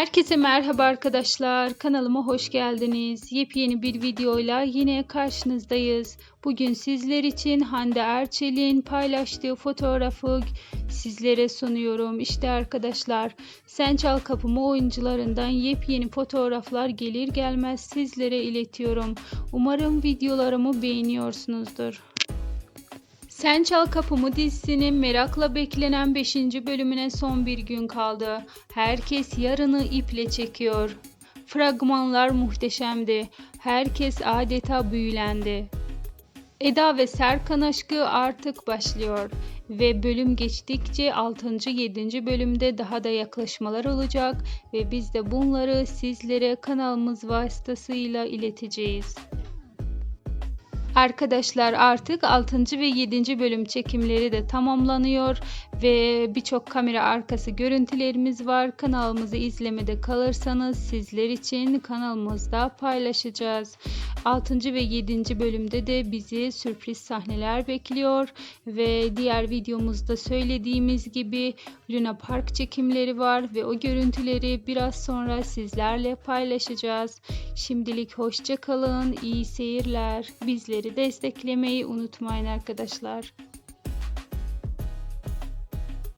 Herkese merhaba arkadaşlar. Kanalıma hoş geldiniz. Yepyeni bir videoyla yine karşınızdayız. Bugün sizler için Hande Erçel'in paylaştığı fotoğrafı sizlere sunuyorum. İşte arkadaşlar Sen Çal Kapımı oyuncularından yepyeni fotoğraflar gelir gelmez sizlere iletiyorum. Umarım videolarımı beğeniyorsunuzdur. Sen Çal Kapımı dizisinin merakla beklenen 5. bölümüne son bir gün kaldı. Herkes yarını iple çekiyor. Fragmanlar muhteşemdi. Herkes adeta büyülendi. Eda ve Serkan aşkı artık başlıyor ve bölüm geçtikçe 6. 7. bölümde daha da yaklaşmalar olacak ve biz de bunları sizlere kanalımız vasıtasıyla ileteceğiz. Arkadaşlar artık 6. ve 7. bölüm çekimleri de tamamlanıyor ve birçok kamera arkası görüntülerimiz var. Kanalımızı izlemede kalırsanız sizler için kanalımızda paylaşacağız. 6. ve 7. bölümde de bizi sürpriz sahneler bekliyor ve diğer videomuzda söylediğimiz gibi Luna Park çekimleri var ve o görüntüleri biraz sonra sizlerle paylaşacağız. Şimdilik hoşça kalın, iyi seyirler. Bizleri desteklemeyi unutmayın arkadaşlar.